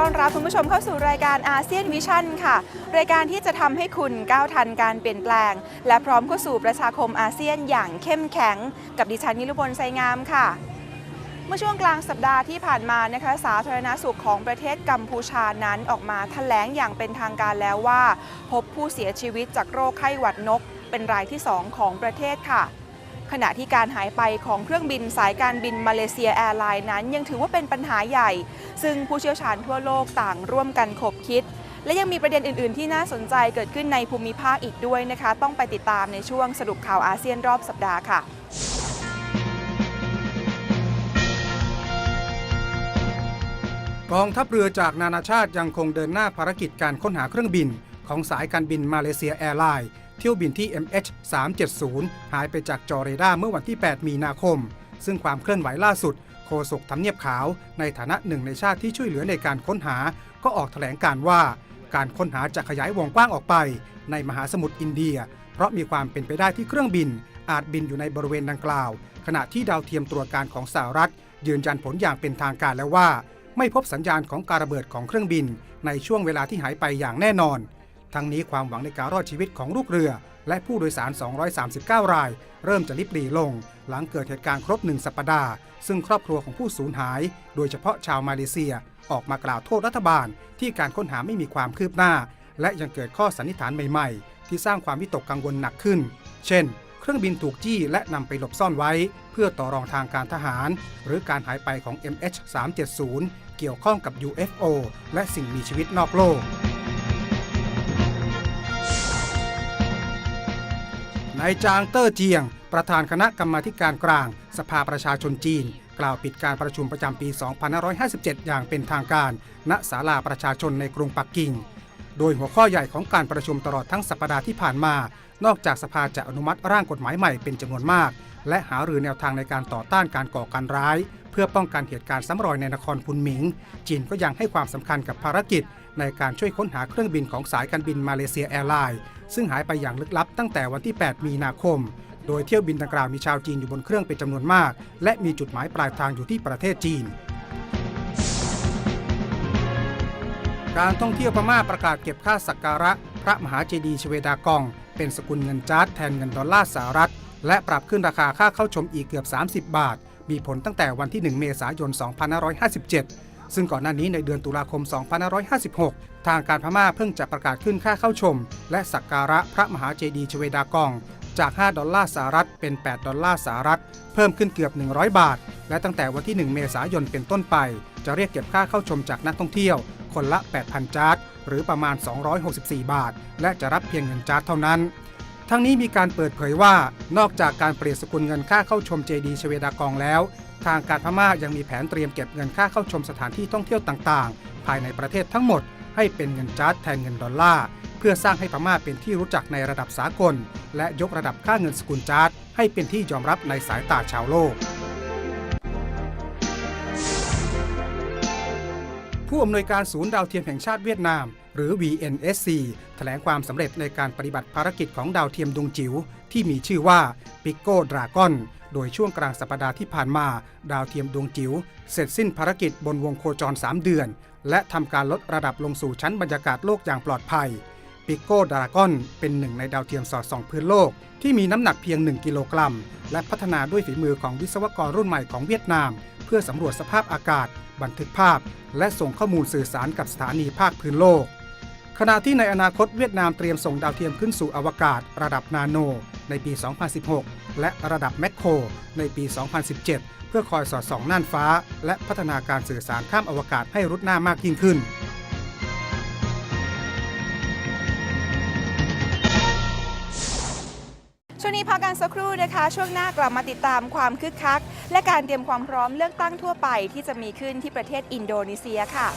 ต้อนรับคุณผู้ชมเข้าสู่รายการอาเซียนวิชั่นค่ะ รายการที่จะทำให้คุณก้าวทันการเปลี่ยนแปลง และพร้อมเข้าสู่ประชาคมอาเซียนอย่างเข้มแข็ง กับดิฉันนิรุพลไซงามค่ะเมื่อช่วงกลางสัปดาห์ที่ผ่านมานะคะสาธารณสุขของประเทศกัมพูชานั้นออกมาแถลงอย่างเป็นทางการแล้วว่า พบผู้เสียชีวิตจากโรคไข้หวัดนก เป็นรายที่ 2 ของประเทศค่ะ ขณะที่การหายไปของเครื่องบินสายการบินมาเลเซียแอร์ไลน์นั้นยังถือว่าเป็นปัญหาใหญ่ ซึ่งผู้เชี่ยวชาญทั่วโลกต่างร่วมกันขบคิด และยังมีประเด็นอื่น ๆ ที่น่าสนใจเกิดขึ้นในภูมิภาคอีกด้วยนะคะ ต้องไปติดตามในช่วงสรุปข่าวอาเซียนรอบสัปดาห์ค่ะกองทัพเรือจากนานาชาติยังคงเดินหน้าภารกิจการค้นหาเครื่องบินของสายการบินมาเลเซียแอร์ไลน์ เที่ยวบินที่ MH370 หายไปจากจอเรดาร์เมื่อวันที่ 8 มีนาคม ซึ่งความเคลื่อนไหวล่าสุด โฆษกทำเนียบขาว ในฐานะหนึ่งในชาติที่ช่วยเหลือในการค้นหา ก็ออกแถลงการว่า การค้นหาจะขยายวงกว้างออกไป ในมหาสมุทรอินเดีย เพราะมีความเป็นไปได้ที่เครื่องบิน อาจบินอยู่ในบริเวณดังกล่าว ขณะที่ดาวเทียมตรวจการของสหรัฐ ยืนยันผลอย่างเป็นทางการแล้วว่า ไม่พบสัญญาณของการระเบิดของเครื่องบิน ในช่วงเวลาที่หายไปอย่างแน่นอน ทั้งนี้ความหวังในการรอดชีวิตของลูกเรือ และผู้โดยสาร 239 ราย เริ่มจะลิบหลีลง หลังเกิดเหตุการณ์ครบหนึ่งสัปดาห์ ซึ่งครอบครัวของผู้สูญหาย โดยเฉพาะชาวมาเลเซีย ออกมากล่าวโทษรัฐบาล ที่การค้นหาไม่มีความคืบหน้า และยังเกิดข้อสันนิษฐานใหม่ๆ ที่สร้างความวิตกกังวลหนักขึ้น เช่น เครื่องบินถูกจี้และนำไปหลบซ่อนไว้ เพื่อต่อรองทางการทหาร หรือการหายไปของ MH370 เกี่ยวข้องกับ UFO และสิ่งมีชีวิตนอกโลกายจางเตอร์เจียง ประธานคณะกรรมาการกลาง สภาประชาชนจีน กล่าวปิดการประชุมประจำปี 2557 อย่างเป็นทางการ ณ ศาลาประชาชนในกรุงปักกิ่ง โดยหัวข้อใหญ่ของการประชุมตลอดทั้งสัปดาห์ที่ผ่านมา นอกจากสภาจะอนุมัติร่างกฎหมายใหม่เป็นจำนวนมาก และหารือแนวทางในการต่อต้านการก่อการร้าย เพื่อป้องกันเหตุการณ์ซ้ำรอยในนครพุนหมิง จีนก็ยังให้ความสำคัญกับภารกิจ ในการช่วยค้นหาเครื่องบินของสายการบินมาเลเซียแอร์ไลน์ซึ่งหายไปอย่างลึกลับตั้งแต่วันที่ 8 มีนาคม โดยเที่ยวบินดังกล่าวมีชาวจีนอยู่บนเครื่องเป็นจำนวนมาก และมีจุดหมายปลายทางอยู่ที่ประเทศจีน การท่องเที่ยวพม่าประกาศเก็บค่าสักการะ พระมหาเจดีย์ชเวดากอง เป็นสกุลเงินจาร์ดแทนเงินดอลลาร์สหรัฐ และปรับขึ้นราคาค่าเข้าชมอีกเกือบ 30 บาท มีผลตั้งแต่วันที่ 1 เมษายน 2557 ซึ่งก่อนหน้านี้ในเดือนตุลาคม 2556 ทางการพม่าเพิ่งจะประกาศขึ้นค่าเข้าชม และสักการะพระมหาเจดีย์ชเวดากองจาก 5 ดอลลาร์สหรัฐ เป็น 8 ดอลลาร์สหรัฐ เพิ่มขึ้นเกือบ 100 บาท และตั้งแต่วันที่ 1 เมษายนเป็นต้นไป จะเรียกเก็บค่าเข้าชมจากนักท่องเที่ยว คนละ 8,000 จาร์ดหรือประมาณ 264 บาท และจะรับเพียงเงินจาร์ดเท่านั้น ทั้งนี้มีการเปิดเผยว่า นอกจากการเปลี่ยนสกุลเงินค่าเข้าชมเจดีชเวดากองแล้ว ทางการพม่ายังมีแผนเตรียมเก็บเงินค่าเข้าชมสถานที่ท่องเที่ยวต่างๆ ภายในประเทศทั้งหมด ให้เป็นเงินจาร์ดแทนเงินดอลลาร์เพื่อสร้างให้พม่าเป็นที่รู้จักในระดับสากล และยกระดับค่าเงินสกุลจาร์ดให้เป็นที่ยอมรับในสายตาชาวโลก ผู้อำนวยการศูนย์ดาวเทียมแห่งชาติเวียดนาม หรือ VNSC แถลงความสำเร็จในการปฏิบัติภารกิจของดาวเทียมดวงจิ๋วที่มีชื่อว่า Pico Dragon โดยช่วงกลางสัปดาห์ที่ผ่านมา ดาวเทียมดวงจิ๋วเสร็จสิ้นภารกิจบนวงโคจร 3 เดือน และทำการลดระดับลงสู่ชั้นบรรยากาศโลกอย่างปลอดภัยปิโก้ดราก้อนเป็นหนึ่งในดาวเทียมสอดส่องพื้นโลก ที่มีน้ำหนักเพียง 1 กิโลกรัม และพัฒนาด้วยฝีมือของวิศวกรรุ่นใหม่ของเวียดนาม เพื่อสำรวจสภาพอากาศ บันทึกภาพ และส่งข้อมูลสื่อสารกับสถานีภาคพื้นโลก ขณะที่ในอนาคตเวียดนามเตรียมส่งดาวเทียมขึ้นสู่อวกาศ ระดับนาโน ในปี 2016 และระดับแมคโคร ในปี 2017 เพื่อคอยสอดส่องน่านฟ้า และพัฒนาการสื่อสารข้ามอวกาศให้รุดหน้ามากยิ่งขึ้น ช่วงนี้พักกันสักครู่นะคะ ช่วงหน้ากลับมาติดตามความคึกคัก และการเตรียมความพร้อมเลือกตั้งทั่วไปที่จะมีขึ้นที่ประเทศอินโดนีเซียค่ะ